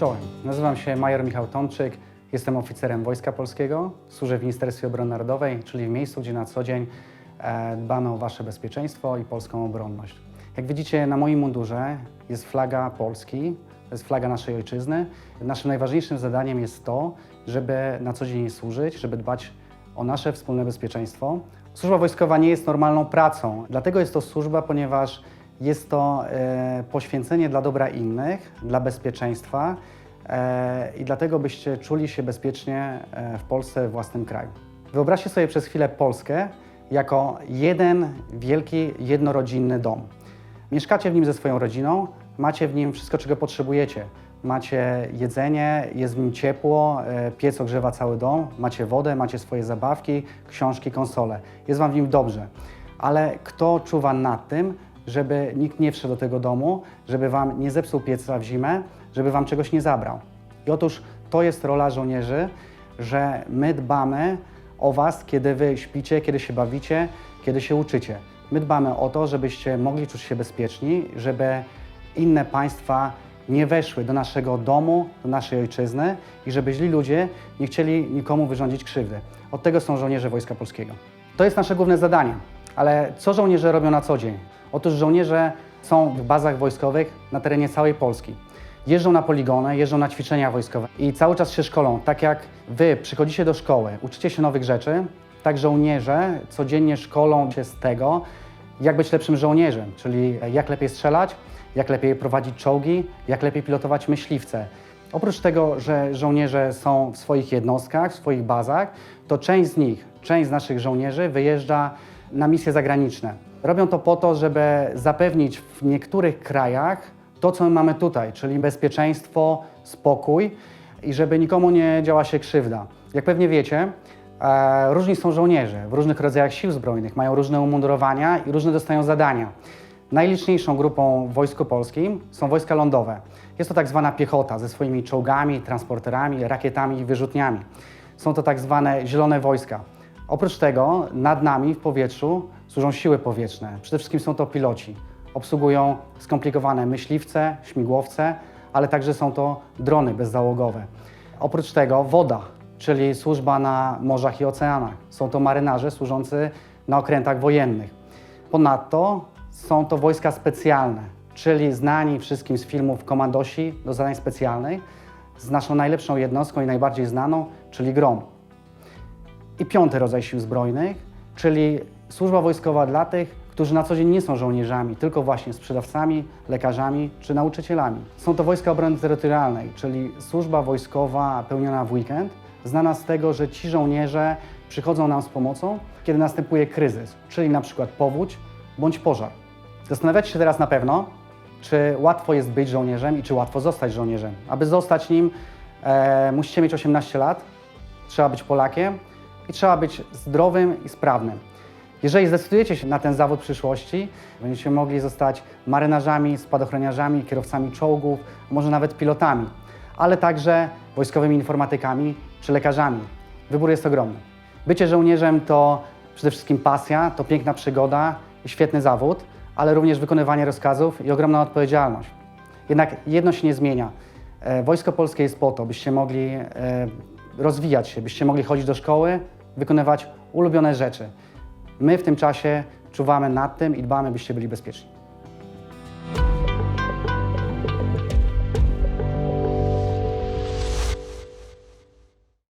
Czołem. Nazywam się major Michał Tomczyk. Jestem oficerem Wojska Polskiego. Służę w Ministerstwie Obrony Narodowej, czyli w miejscu, gdzie na co dzień e, dbamy o Wasze bezpieczeństwo i polską obronność. Jak widzicie, na moim mundurze jest flaga Polski, to jest flaga naszej ojczyzny. Naszym najważniejszym zadaniem jest to, żeby na co dzień służyć, żeby dbać o nasze wspólne bezpieczeństwo. Służba wojskowa nie jest normalną pracą, dlatego jest to służba, ponieważ jest to e, poświęcenie dla dobra innych, dla bezpieczeństwa e, i dlatego byście czuli się bezpiecznie e, w Polsce, w własnym kraju. Wyobraźcie sobie przez chwilę Polskę jako jeden wielki, jednorodzinny dom. Mieszkacie w nim ze swoją rodziną, macie w nim wszystko, czego potrzebujecie. Macie jedzenie, jest w nim ciepło, piec ogrzewa cały dom, macie wodę, macie swoje zabawki, książki, konsole. Jest wam w nim dobrze. Ale kto czuwa nad tym, żeby nikt nie wszedł do tego domu, żeby wam nie zepsuł pieca w zimę, żeby wam czegoś nie zabrał? I otóż to jest rola żołnierzy, że my dbamy o was, kiedy wy śpicie, kiedy się bawicie, kiedy się uczycie. My dbamy o to, żebyście mogli czuć się bezpieczni, żeby inne państwa nie weszły do naszego domu, do naszej ojczyzny i żeby źli ludzie nie chcieli nikomu wyrządzić krzywdy. Od tego są żołnierze Wojska Polskiego. To jest nasze główne zadanie. Ale co żołnierze robią na co dzień? Otóż żołnierze są w bazach wojskowych na terenie całej Polski. Jeżdżą na poligony, jeżdżą na ćwiczenia wojskowe i cały czas się szkolą. Tak jak wy przychodzicie do szkoły, uczycie się nowych rzeczy, tak żołnierze codziennie szkolą się z tego, jak być lepszym żołnierzem, czyli jak lepiej strzelać, jak lepiej prowadzić czołgi, jak lepiej pilotować myśliwce. Oprócz tego, że żołnierze są w swoich jednostkach, w swoich bazach, to część z nich, część z naszych żołnierzy wyjeżdża na misje zagraniczne. Robią to po to, żeby zapewnić w niektórych krajach to, co my mamy tutaj, czyli bezpieczeństwo, spokój i żeby nikomu nie działa się krzywda. Jak pewnie wiecie, e, różni są żołnierze w różnych rodzajach sił zbrojnych, mają różne umundurowania i różne dostają zadania. Najliczniejszą grupą w Wojsku Polskim są wojska lądowe. Jest to tak zwana piechota ze swoimi czołgami, transporterami, rakietami i wyrzutniami. Są to tak zwane zielone wojska. Oprócz tego nad nami w powietrzu służą siły powietrzne. Przede wszystkim są to piloci. Obsługują skomplikowane myśliwce, śmigłowce, ale także są to drony bezzałogowe. Oprócz tego woda, czyli służba na morzach i oceanach. Są to marynarze służący na okrętach wojennych. Ponadto są to wojska specjalne, czyli znani wszystkim z filmów komandosi do zadań specjalnych, z naszą najlepszą jednostką i najbardziej znaną, czyli GROM. I piąty rodzaj sił zbrojnych, czyli służba wojskowa dla tych, którzy na co dzień nie są żołnierzami, tylko właśnie sprzedawcami, lekarzami czy nauczycielami. Są to wojska obrony terytorialnej, czyli służba wojskowa pełniona w weekend, znana z tego, że ci żołnierze przychodzą nam z pomocą, kiedy następuje kryzys, czyli na przykład powódź bądź pożar. Zastanawiacie się teraz na pewno, czy łatwo jest być żołnierzem i czy łatwo zostać żołnierzem. Aby zostać nim, e, musicie mieć 18 lat, trzeba być Polakiem i trzeba być zdrowym i sprawnym. Jeżeli zdecydujecie się na ten zawód przyszłości, będziecie mogli zostać marynarzami, spadochroniarzami, kierowcami czołgów, może nawet pilotami, ale także wojskowymi informatykami czy lekarzami. Wybór jest ogromny. Bycie żołnierzem to przede wszystkim pasja, to piękna przygoda i świetny zawód, ale również wykonywanie rozkazów i ogromna odpowiedzialność. Jednak jedno się nie zmienia. E, Wojsko Polskie jest po to, byście mogli e, rozwijać się, byście mogli chodzić do szkoły, wykonywać ulubione rzeczy. My w tym czasie czuwamy nad tym i dbamy, byście byli bezpieczni.